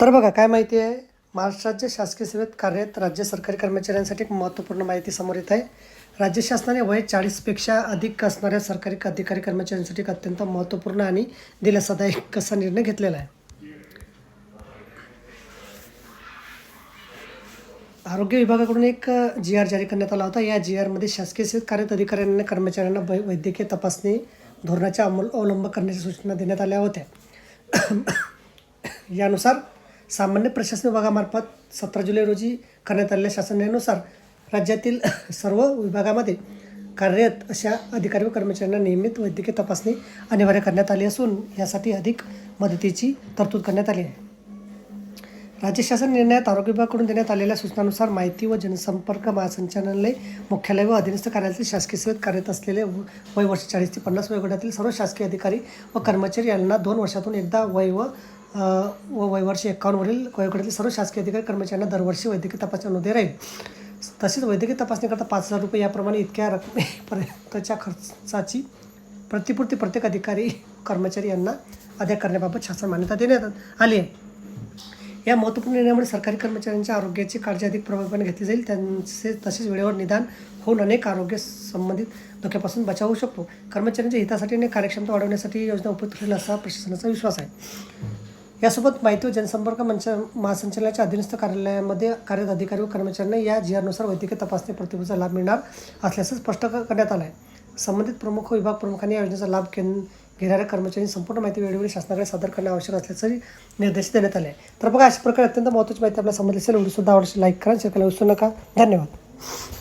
तर बघा काय माहिती आहे? महाराष्ट्राच्या शासकीय सेवेत कार्यरत राज्य सरकारी कर्मचाऱ्यांसाठी एक महत्त्वपूर्ण माहिती समोर येत आहे. राज्य शासनाने वय चाळीसपेक्षा अधिक असणाऱ्या सरकारी अधिकारी कर्मचाऱ्यांसाठी एक अत्यंत महत्त्वपूर्ण आणि दिलासादायक असा निर्णय घेतलेला आहे? आरोग्य विभागाकडून एक जी आर जारी करण्यात आला होता. या जी आरमध्ये शासकीय सेवेत कार्यरत अधिकाऱ्यांना कर्मचाऱ्यांना वै- वैद्यकीय तपासणी धोरणाचा अंमल अवलंब करण्याच्या सूचना देण्यात आल्या होत्या. यानुसार सामान्य प्रशासन विभागामार्फत सतरा जुलै रोजी करण्यात आलेल्या शासन निर्णयानुसार राज्यातील सर्व विभागामध्ये कार्यरत अशा अधिकारी व कर्मचाऱ्यांना नियमित वैद्यकीय तपासणी अनिवार्य करण्यात आली असून यासाठी अधिक मदतीची तरतूद करण्यात आली आहे. राज्य शासन निर्णयात आरोग्य विभागाकडून देण्यात आलेल्या सूचनानुसार माहिती व जनसंपर्क महासंचालनालय मुख्यालय व अधीनस्थ कार्यालयातील शासकीय सेवेत कार्यरत असलेले व- वय वर्ष चाळीस ते पन्नास वयोगटातील सर्व शासकीय अधिकारी व कर्मचारी यांना दोन वर्षातून एकदा वय व व वयवर्ष एकावन्नवरील वयोगटातील सर्व शासकीय अधिकारी कर्मचाऱ्यांना दरवर्षी वैद्यकीय तपासणी अनुभव राहील तसेच वैद्यकीय तपासणीकरता पाच हजार रुपये याप्रमाणे इतक्या रकमेपर्यंतच्या खर्चाची प्रतिपूर्ती प्रत्येक अधिकारी कर्मचारी यांना अदा करण्याबाबत शासन मान्यता देण्यात आली आहे. या महत्त्वपूर्ण निर्णयामुळे सरकारी कर्मचाऱ्यांच्या आरोग्याची काळजी अधिक प्रभावीपणे घेतली जाईल. त्यांचे तसेच वेळेवर निदान होऊन अनेक आरोग्य संबंधित धोक्यापासून बचाव होऊ शकतो. कर्मचाऱ्यांच्या हितासाठी आणि कार्यक्षमता वाढवण्यासाठी योजना उपयुक्त ठरेल असा प्रशासनाचा विश्वास आहे. यासोबत माहिती व जनसंपर्क मंच महासंचालनाच्या अधीनस्थ कार्यालयामध्ये कार्यरत अधिकारी व कर्मचाऱ्यांना या जी आरनुसार वैद्यकीय तपासणी प्रतिभूचा लाभ मिळणार असल्याचं स्पष्ट करण्यात आलं आहे संबंधित प्रमुख विभाग प्रमुखांनी या योजनेचा लाभ केन घेणाऱ्या कर्मचाऱ्यांनी संपूर्ण माहिती वेळोवेळी शासनाकडे सादर करणे आवश्यक असल्याचंही निर्देश देण्यात आले. आहे तर बघा अशा प्रकारे अत्यंत महत्त्वाची माहिती आपल्याला समजली असेल व्हिडिओ सुद्धा आवडशी लाईक करा शेअर करायला विसरू नका. धन्यवाद.